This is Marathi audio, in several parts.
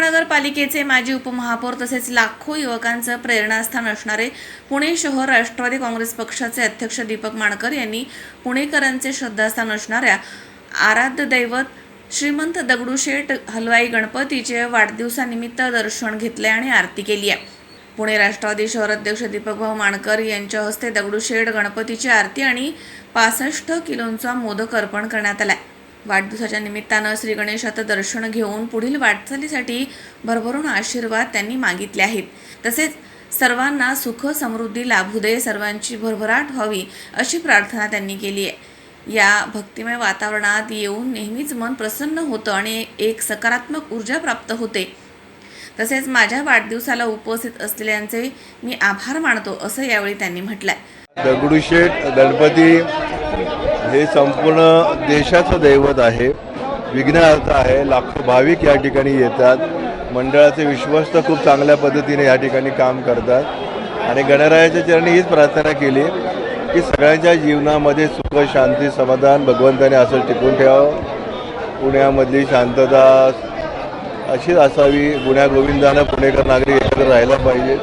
महानगरपालिकेचे माजी उपमहापौर तसेच लाखो युवकांचं प्रेरणास्थान असणारे पुणे शहर राष्ट्रवादी काँग्रेस पक्षाचे अध्यक्ष दीपक माणकर यांनी पुणेकरांचे श्रद्धास्थान असणाऱ्या आराध्य दैवत श्रीमंत दगडूशेठ हलवाई गणपतीचे वाढदिवसानिमित्त दर्शन घेतले आणि आरती केली आहे. पुणे राष्ट्रवादी शहर अध्यक्ष दीपकभाऊ माणकर यांच्या हस्ते दगडूशेठ गणपतीची आरती आणि पासष्ट किलोंचा मोदक अर्पण करण्यात आला आहे वाढदिवसाच्या निमित्तानं श्री गणेशाचं दर्शन घेऊन पुढील वाटचालीसाठी भरभरून आशीर्वाद त्यांनी मागितले आहेत. तसेच सर्वांना सुख समृद्धी लाभू दे सर्वांची भरभराट व्हावी अशी प्रार्थना त्यांनी केली आहे. या भक्तिमय वातावरणात येऊन नेहमीच मन प्रसन्न होतं आणि एक सकारात्मक ऊर्जा प्राप्त होते. तसेच माझ्या वाढदिवसाला उपस्थित असलेल्यांचे मी आभार मानतो असं यावेळी त्यांनी म्हटलंय. दगडूशेठ गणपती हे संपूर्ण देशाचं दैवत आहे. विघ्नहर्थ आहे. लाखो भाविक या ठिकाणी येतात. मंडळाचे विश्वस्त खूप चांगल्या पद्धतीने या ठिकाणी काम करतात. आणि गणरायाच्या चरणी हीच प्रार्थना केली की सगळ्यांच्या जीवनामध्ये सुख शांती समाधान भगवंताने असं टिकून ठेवावं. पुण्यामधली शांतता अशीच असावी. गुण्या गोविंदानं पुणेकर नागरिक एकत्र राहायला पाहिजे.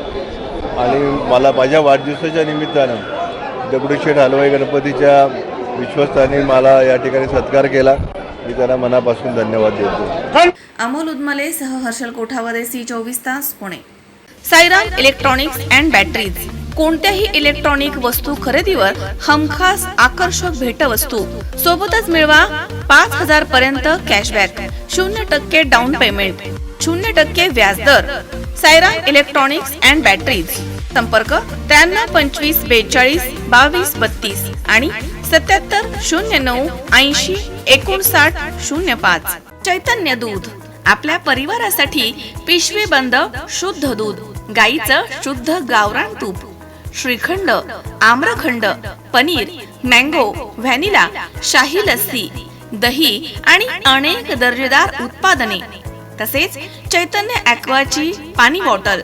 आणि मला माझ्या वाढदिवसाच्या निमित्तानं दगडूशेठ हलवाई गणपतीच्या विश्वस्तांनी मला या ठिकाणी सत्कार केला. मी त्यांना मनापासून धन्यवाद देतो. अमोल उदमले सह हर्षल कोठावदे सी चोवीस तास Pune. Sairam electronics and batteries. कोणत्याही इलेक्ट्रॉनिक वस्तू खरेदीवर हमखास आकर्षक भेटवस्तू. सोबतच मिळवा पाच हजार पर्यंत कॅशबॅक. शून्य टक्के डाऊन पेमेंट शून्य टक्के व्याजदर सायराम इलेक्ट्रॉनिक्स अँड बॅटरीज. संपर्क त्र्याण्णव पंचवीस बेचाळीस बावीस बत्तीस आणि सत्याहत्तर शून्य नऊ ऐंशी एकोणसाठ शून्य पाच. चैतन्य दूध. आपल्या परिवारासाठी पिशवी बंद शुद्ध दूध. गाईचं शुद्ध गावरान तूप. श्रीखंड आम्रखंड पनीर मँगो व्हॅनिला शाही लस्सी दही आणि अनेक दर्जेदार उत्पादने. तसेच चैतन्य ॲक्वाची पाणी बॉटल.